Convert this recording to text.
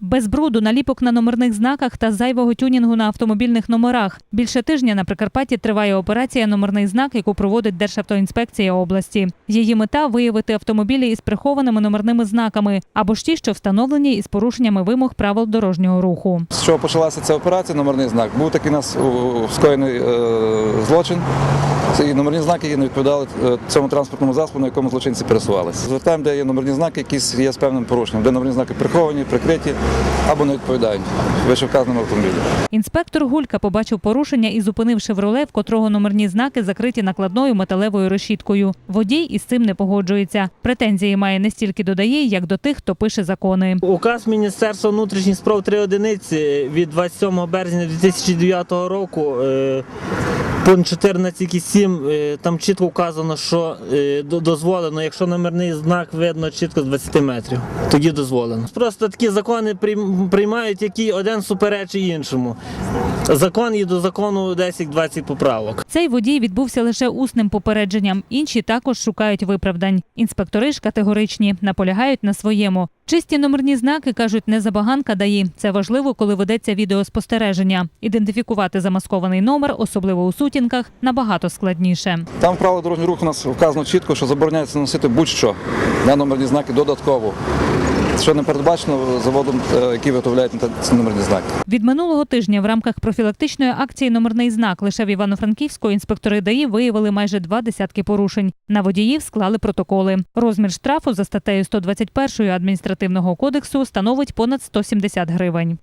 Без бруду, наліпок на номерних знаках та зайвого тюнінгу на автомобільних номерах. Більше тижня на Прикарпатті триває операція Номерний знак, яку проводить Державтоінспекція області. Її мета виявити автомобілі із прихованими номерними знаками або ж ті, що встановлені із порушеннями вимог правил дорожнього руху. З чого почалася ця операція, номерний знак. Був такий у нас у- скоєний е, злочин. І номерні знаки які не відповідали е, цьому транспортному засобу, на якому злочинці пересувалися. Звертаємо, де є номерні знаки, якісь є з певним порушенням, де номерні знаки приховані, прикриті або не відповідають вищевказаному автомобілю. Інспектор Гулька побачив порушення і зупинив «Шевроле», в котрого номерні знаки закриті накладною металевою решіткою. Водій із цим не погоджується. Претензії має не стільки до ДАІ, як до тих, хто пише закони. Указ Міністерства внутрішніх справ 3 одиниці від 27 березня 2009 року. е, Пункт 14.7, е, там чітко вказано, що е, дозволено, якщо номерний знак видно чітко з 20 метрів, тоді дозволено. Просто такі закони приймають, які один суперечить іншому. Закон є до закону 10-20 поправок. Цей водій відбувся лише усним попередженням. Інші також шукають виправдань. Інспектори ж категоричні, наполягають на своєму. Чисті номерні знаки кажуть, не забаганка ДАІ. Це важливо, коли ведеться відеоспостереження. Ідентифікувати замаскований номер, особливо у сутінках, набагато складніше. Там в правилах дорожнього руху у нас вказано чітко, що забороняється носити будь-що на номерні знаки додатково. Що не передбачено заводом, які який виготовляє ці номерні знаки. Від минулого тижня в рамках профілактичної акції Номерний знак лише в Івано-Франківську інспектори ДАІ виявили майже два десятки порушень. На водіїв склали протоколи. Розмір штрафу за статтею 121 адміністративного кодексу становить понад 170 гривень.